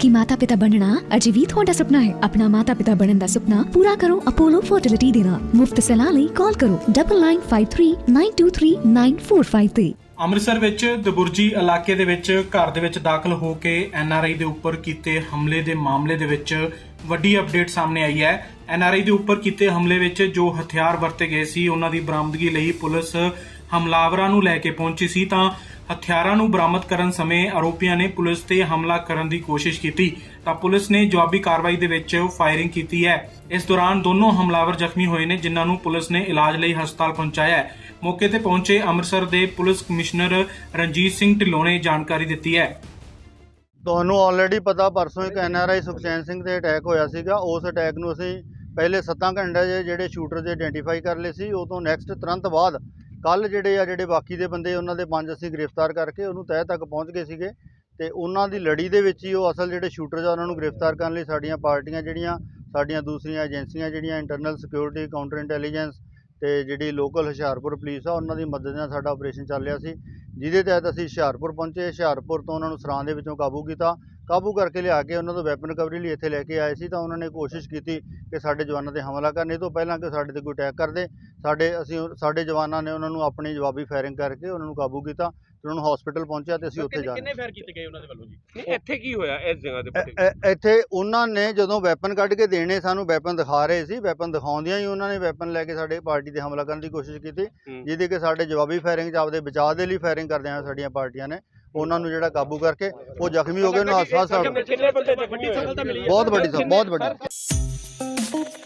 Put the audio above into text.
ਕਿ ਮਾਤਾ-ਪਿਤਾ ਬਣਨਾ ਅਜੇ ਵੀ ਤੁਹਾਡਾ ਸੁਪਨਾ ਹੈ। ਆਪਣਾ ਮਾਤਾ-ਪਿਤਾ ਬਣਨ ਦਾ ਸੁਪਨਾ ਪੂਰਾ ਕਰੋ ਅਪੋਲੋ ਫਰਟੀਲਿਟੀ ਦੇ ਨਾਲ। ਮੁਫਤ ਸਲਾਹ ਲਈ ਕਾਲ ਕਰੋ 9953923945 ਤੇ। ਅੰਮ੍ਰਿਤਸਰ ਵਿੱਚ ਦਬੁਰਜੀ ਇਲਾਕੇ ਦੇ ਵਿੱਚ ਘਰ ਦੇ ਵਿੱਚ ਦਾਖਲ ਹੋ ਕੇ ਐਨਆਰਆਈ ਦੇ ਉੱਪਰ ਕੀਤੇ ਹਮਲੇ ਦੇ ਮਾਮਲੇ ਦੇ ਵਿੱਚ ਵੱਡੀ ਅਪਡੇਟ ਸਾਹਮਣੇ ਆਈ ਹੈ। ਐਨਆਰਆਈ ਦੇ ਉੱਪਰ ਕੀਤੇ ਹਮਲੇ ਵਿੱਚ ਜੋ ਹਥਿਆਰ ਵਰਤੇ ਗਏ ਸੀ, ਉਹਨਾਂ ਦੀ ਬਰਾਮਦਗੀ ਲਈ ਪੁਲਿਸ ਹਮਲਾਵਰਾਂ ਨੂੰ ਲੈ ਕੇ ਪਹੁੰਚੀ ਸੀ। ਤਾਂ ਹਥਿਆਰਾਂ ਨੂੰ ਬਰਾਮਦ ਕਰਨ ਸਮੇਂ ਆਰੋਪੀਆਂ ਨੇ ਪੁਲਿਸ ਤੇ ਹਮਲਾ ਕਰਨ ਦੀ ਕੋਸ਼ਿਸ਼ ਕੀਤੀ, ਤਾਂ ਪੁਲਿਸ ਨੇ ਜਵਾਬੀ ਕਾਰਵਾਈ ਦੇ ਵਿੱਚ ਫਾਇਰਿੰਗ ਕੀਤੀ ਹੈ। ਇਸ ਦੌਰਾਨ ਦੋਨੋਂ ਹਮਲਾਵਰ ਜ਼ਖਮੀ ਹੋਏ ਨੇ, ਜਿਨ੍ਹਾਂ ਨੂੰ ਪੁਲਿਸ ਨੇ ਇਲਾਜ ਲਈ ਹਸਪਤਾਲ ਪਹੁੰਚਾਇਆ ਹੈ। ਮੌਕੇ ਤੇ ਪਹੁੰਚੇ ਅੰਮ੍ਰਿਤਸਰ ਦੇ ਪੁਲਿਸ ਕਮਿਸ਼ਨਰ ਰਣਜੀਤ ਸਿੰਘ ਢਿੱਲੋਂ ਨੇ ਜਾਣਕਾਰੀ ਦਿੱਤੀ ਹੈ। ਤੁਹਾਨੂੰ ਆਲਰੇਡੀ ਪਤਾ, ਪਰਸੋਂ ਇੱਕ ਐਨਆਰਆਈ ਸੁਖਚੈਨ ਸਿੰਘ ਤੇ ਅਟੈਕ ਹੋਇਆ ਸੀਗਾ। ਉਸ ਅਟੈਕ ਨੂੰ ਅਸੀਂ ਪਹਿਲੇ 7 ਘੰਟੇ 'ਚ ਜਿਹੜੇ ਸ਼ੂਟਰ ਦੇ ਆਇਡੈਂਟੀਫਾਈ ਕਰ ਲਏ ਸੀ, ਉਹ ਤੋਂ ਨੈਕਸਟ ਤੁਰੰਤ ਬਾਅਦ ਕੱਲ ਜਿਹੜੇ ਆ, ਜਿਹੜੇ ਬਾਕੀ ਦੇ ਬੰਦੇ, ਉਹਨਾਂ ਦੇ ਪੰਜ ਅਸੀਂ ਗ੍ਰਿਫਤਾਰ ਕਰਕੇ ਉਹਨੂੰ ਤਹਿ ਤੱਕ ਪਹੁੰਚ ਗਏ ਸੀਗੇ ਤੇ ਉਹਨਾਂ ਦੀ ਲੜੀ ਦੇ ਵਿੱਚ ਹੀ ਉਹ ਅਸਲ ਜਿਹੜੇ ਸ਼ੂਟਰ ਆ ਉਹਨਾਂ ਨੂੰ ਗ੍ਰਿਫਤਾਰ ਕਰਨ ਲਈ ਸਾਡੀਆਂ ਪਾਰਟੀਆਂ ਜਿਹੜੀਆਂ, ਸਾਡੀਆਂ ਦੂਸਰੀਆਂ ਏਜੰਸੀਆਂ ਜਿਹੜੀਆਂ ਇੰਟਰਨਲ ਸਿਕਿਉਰਿਟੀ ਕਾਊਂਟਰ ਇੰਟੈਲੀਜੈਂਸ ਤੇ ਜਿਹੜੀ ਲੋਕਲ ਹੁਸ਼ਿਆਰਪੁਰ ਪੁਲਿਸ ਆ, ਉਹਨਾਂ ਦੀ ਮਦਦ ਨਾਲ ਸਾਡਾ ਆਪਰੇਸ਼ਨ ਚੱਲ ਰਿਹਾ ਸੀ। ਜਿਹਦੇ ਤਹਿਤ ਅਸੀਂ ਹੁਸ਼ਿਆਰਪੁਰ ਪਹੁੰਚੇ, ਹੁਸ਼ਿਆਰਪੁਰ ਤੋਂ ਉਹਨਾਂ ਨੂੰ ਸਰਾਂ ਦੇ ਵਿੱਚੋਂ ਕਾਬੂ ਕੀਤਾ ਕਾਬੂ ਕਰਕੇ ਲਿਆ ਕੇ ਉਹਨਾਂ ਤੋਂ ਵੈਪਨ ਰਿਕਵਰੀ ਲਈ ਇੱਥੇ ਲੈ ਕੇ ਆਏ ਸੀ ਤਾਂ ਉਹਨਾਂ ਨੇ ਕੋਸ਼ਿਸ਼ ਕੀਤੀ ਕਿ ਸਾਡੇ ਜਵਾਨਾਂ ਤੇ ਹਮਲਾ ਕਰਨ। ਇਹ ਤੋਂ ਪਹਿਲਾਂ ਕਿ ਸਾਡੇ ਤੇ ਕੋਈ ਅਟੈਕ ਕਰਦੇ। ਸਾਡੇ ਅਸੀਂ ਸਾਡੇ ਜਵਾਨਾਂ ਨੇ ਉਹਨਾਂ ਨੂੰ ਆਪਣੀ ਜਵਾਬੀ ਫਾਇਰਿੰਗ ਕਰਕੇ ਉਹਨਾਂ ਨੂੰ ਕਾਬੂ ਕੀਤਾ ਤੇ ਉਹਨਾਂ ਨੂੰ ਹਸਪੀਟਲ ਪਹੁੰਚਿਆ ਤੇ ਅਸੀਂ ਉੱਥੇ ਜਾ ਕਿੰਨੇ ਫਾਇਰ ਕੀਤੇ ਗਏ ਉਹਨਾਂ ਦੇ ਵੱਲੋਂ ਜੀ? ਨਹੀਂ ਇੱਥੇ ਕੀ ਹੋਇਆ ਇਸ ਜਗ੍ਹਾ ਦੇ ਉੱਤੇ? ਇ- ਇ- ਇੱਥੇ ਉਹਨਾਂ ਨੇ ਜਦੋਂ ਵੈਪਨ ਕੱਢ ਕੇ ਦੇਣੇ ਸਾਨੂੰ ਵੈਪਨ ਦਿਖਾ ਰਹੇ ਸੀ। ਵੈਪਨ ਦਿਖਾਉਂਦਿਆਂ ਹੀ ਉਹਨਾਂ ਨੇ ਵੈਪਨ ਲੈ ਕੇ ਸਾਡੇ ਪਾਰਟੀ ਤੇ ਹਮਲਾ ਕਰਨ ਦੀ ਕੋਸ਼ਿਸ਼ ਕੀਤੀ। ਜਿਹਦੇ ਕਿ ਸਾਡੇ ਜਵਾਬੀ ਫਾਇਰਿੰਗ ਚ ਆਪਦੇ ਬਚਾਅ ਦੇ ਲਈ ਫਾਇਰਿੰਗ ਕਰਦਿਆਂ ਸਾਡੀਆਂ ਪਾਰਟੀਆਂ ਨੇ। ਉਹਨਾਂ ਨੂੰ ਜਿਹੜਾ ਕਾਬੂ ਕਰਕੇ ਉਹ ਜ਼ਖਮੀ ਹੋ ਗਏ ਉਹਨਾਂ ਆਸ-ਪਾਸ ਬਹੁਤ ਵੱਡੀ ਬਹੁਤ ਵੱਡੀ।